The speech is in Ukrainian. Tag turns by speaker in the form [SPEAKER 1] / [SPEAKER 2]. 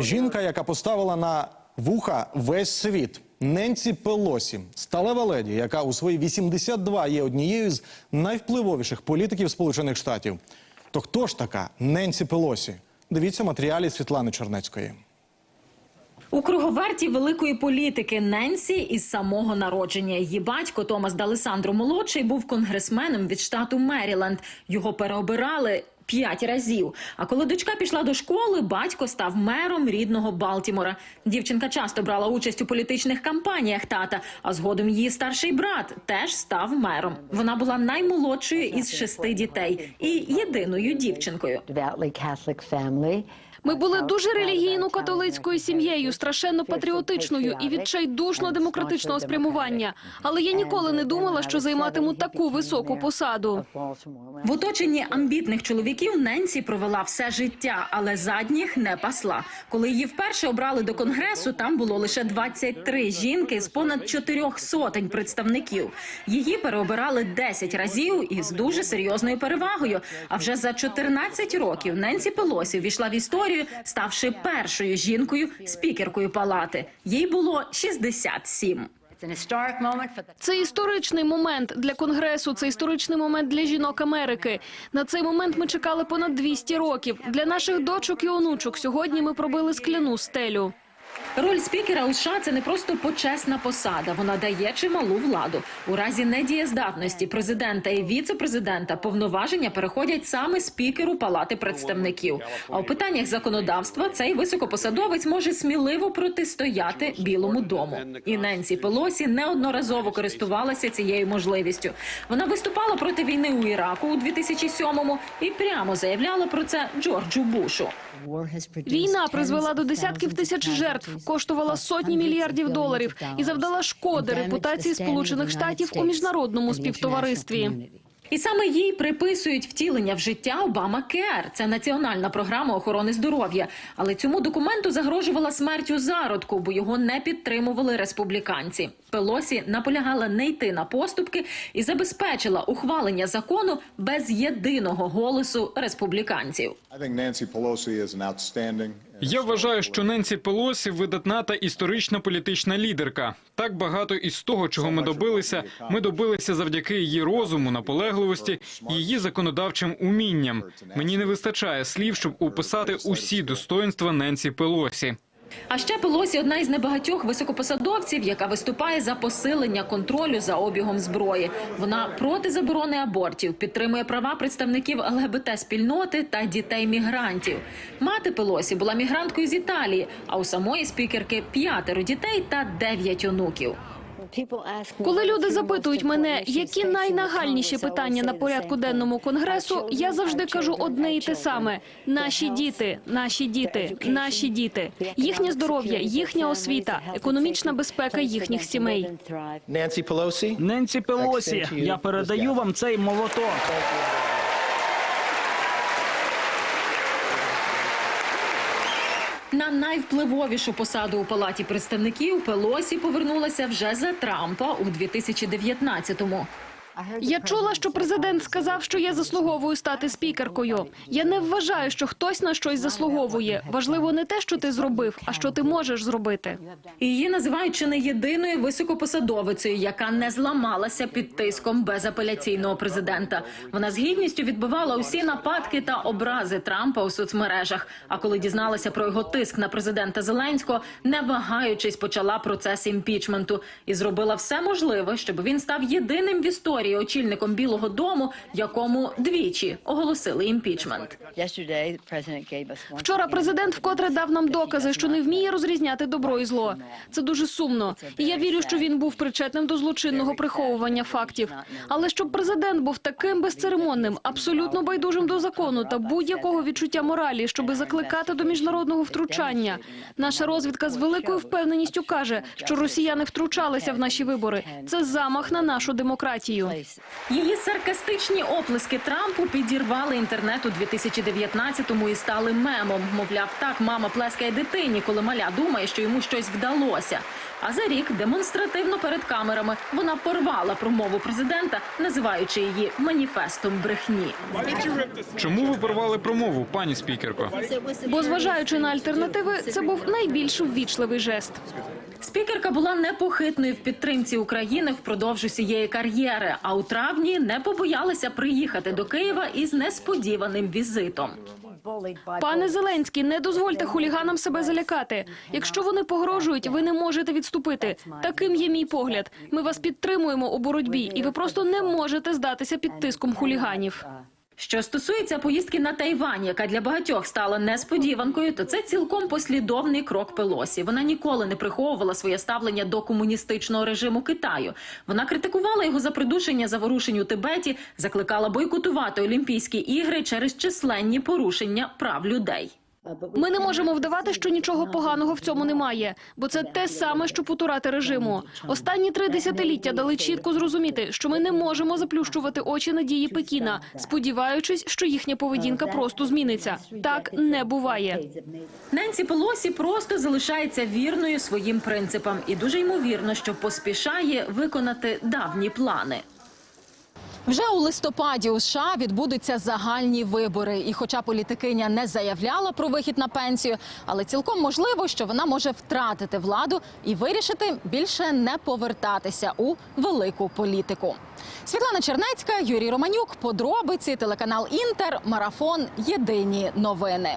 [SPEAKER 1] Жінка, яка поставила на вуха весь світ. Ненсі Пелосі, сталева леді, яка у свої 82 є однією з найвпливовіших політиків Сполучених Штатів. То хто ж така Ненсі Пелосі? Дивіться матеріалі Світлани Чернецької.
[SPEAKER 2] У круговерті великої політики Ненсі із самого народження. Її батько Томас Далесандро молодший був конгресменом від штату Меріленд. Його переобирали. П'ять разів. А коли дочка пішла до школи, батько став мером рідного Балтімора. Дівчинка часто брала участь у політичних кампаніях тата, а згодом її старший брат теж став мером. Вона була наймолодшою із шести дітей і єдиною дівчинкою.
[SPEAKER 3] Ми були дуже релігійно католицькою сім'єю, страшенно патріотичною і відчайдушно демократичного спрямування. Але я ніколи не думала, що займатиму таку високу посаду.
[SPEAKER 2] В оточенні амбітних чоловіків Ненсі провела все життя, але задніх не пасла. Коли її вперше обрали до конгресу, там було лише 23 жінки з понад чотирьох сотень представників. Її переобирали 10 разів із дуже серйозною перевагою. А вже за 14 років Ненсі Пелосі війшла в історію, ставши першою жінкою спікеркою палати. Їй було 67.
[SPEAKER 4] It's an historic moment for the
[SPEAKER 3] Це історичний момент для конгресу. Це історичний момент для жінок Америки. На цей момент ми чекали понад 200 років. Для наших дочок і онучок сьогодні ми пробили скляну стелю.
[SPEAKER 2] Роль спікера у США – це не просто почесна посада. Вона дає чималу владу. У разі недієздатності президента і віце-президента повноваження переходять саме спікеру Палати представників. А у питаннях законодавства цей високопосадовець може сміливо протистояти Білому дому. І Ненсі Пелосі неодноразово користувалася цією можливістю. Вона виступала проти війни у Іраку у 2007-му і прямо заявляла про це Джорджу Бушу.
[SPEAKER 3] Війна призвела до десятків тисяч жертв, коштувала сотні мільярдів доларів і завдала шкоди репутації Сполучених Штатів у міжнародному співтоваристві.
[SPEAKER 2] І саме їй приписують втілення в життя Обама Кер. Це національна програма охорони здоров'я. Але цьому документу загрожувала смертю зародку, бо його не підтримували республіканці. Пелосі наполягала не йти на поступки і забезпечила ухвалення закону без єдиного голосу республіканців.
[SPEAKER 5] Я вважаю, що Ненсі Пелосі видатна та історична політична лідерка. Так багато із того, чого ми добилися, ми добилися завдяки її розуму, наполегливості, і її законодавчим умінням. Мені не вистачає слів, щоб описати усі достоинства Ненсі Пелосі.
[SPEAKER 2] А ще Пелосі одна із небагатьох високопосадовців, яка виступає за посилення контролю за обігом зброї. Вона проти заборони абортів, підтримує права представників ЛГБТ спільноти та дітей мігрантів. Мати Пелосі була мігранткою з Італії, а у самої спікерки п'ятеро дітей та дев'ять онуків.
[SPEAKER 3] Коли люди запитують мене, які найнагальніші питання на порядку денному конгресу, я завжди кажу одне і те саме: наші діти, наші діти, наші діти, їхнє здоров'я, їхня освіта, економічна безпека їхніх сімей.
[SPEAKER 6] Nancy Pelosi.
[SPEAKER 7] Ненсі Пелосі, я передаю вам цей молоток.
[SPEAKER 2] На найвпливовішу посаду у палаті представників Пелосі повернулася вже за Трампа у 2019-му.
[SPEAKER 3] Я чула, що президент сказав, що я заслуговую стати спікеркою. Я не вважаю, що хтось на щось заслуговує. Важливо не те, що ти зробив, а що ти можеш зробити.
[SPEAKER 2] Її називають чи не єдиною високопосадовицею, яка не зламалася під тиском безапеляційного президента. Вона з гідністю відбивала усі нападки та образи Трампа у соцмережах. А коли дізналася про його тиск на президента Зеленського, не вагаючись, почала процес імпічменту і зробила все можливе, щоб він став єдиним в історії очільником Білого Дому, якому двічі оголосили імпічмент.
[SPEAKER 3] Вчора президент вкотре дав нам докази, що не вміє розрізняти добро і зло. Це дуже сумно. І я вірю, що він був причетним до злочинного приховування фактів. Але щоб президент був таким безцеремонним, абсолютно байдужим до закону та будь-якого відчуття моралі, щоби закликати до міжнародного втручання. Наша розвідка з великою впевненістю каже, що росіяни втручалися в наші вибори. Це замах на нашу демократію.
[SPEAKER 2] Її саркастичні оплески Трампу підірвали інтернет у 2019-му і стали мемом. Мовляв, так мама плескає дитині, коли маля думає, що йому щось вдалося. А за рік демонстративно перед камерами вона порвала промову президента, називаючи її маніфестом брехні.
[SPEAKER 5] Чому ви порвали промову, пані спікерко?
[SPEAKER 3] Бо, зважаючи на альтернативи, це був найбільш ввічливий жест.
[SPEAKER 2] Спікерка була непохитною в підтримці України впродовж усієї кар'єри. А у травні не побоялася приїхати до Києва із несподіваним візитом.
[SPEAKER 3] Пане Зеленський, не дозвольте хуліганам себе залякати. Якщо вони погрожують, ви не можете відступити. Таким є мій погляд. Ми вас підтримуємо у боротьбі, і ви просто не можете здатися під тиском хуліганів.
[SPEAKER 2] Що стосується поїздки на Тайвань, яка для багатьох стала несподіванкою, то це цілком послідовний крок Пелосі. Вона ніколи не приховувала своє ставлення до комуністичного режиму Китаю. Вона критикувала його за придушення заворушень у Тибеті, закликала бойкотувати Олімпійські ігри через численні порушення прав людей.
[SPEAKER 3] Ми не можемо вдавати, що нічого поганого в цьому немає, бо це те саме, що потурати режиму. Останні три десятиліття дали чітко зрозуміти, що ми не можемо заплющувати очі на дії Пекіна, сподіваючись, що їхня поведінка просто зміниться. Так не буває.
[SPEAKER 2] Ненсі Пелосі просто залишається вірною своїм принципам і дуже ймовірно, що поспішає виконати давні плани.
[SPEAKER 8] Вже у листопаді у США відбудуться загальні вибори. І хоча політикиня не заявляла про вихід на пенсію, але цілком можливо, що вона може втратити владу і вирішити більше не повертатися у велику політику. Світлана Чернецька, Юрій Романюк, подробиці, телеканал Інтер, марафон. Єдині новини.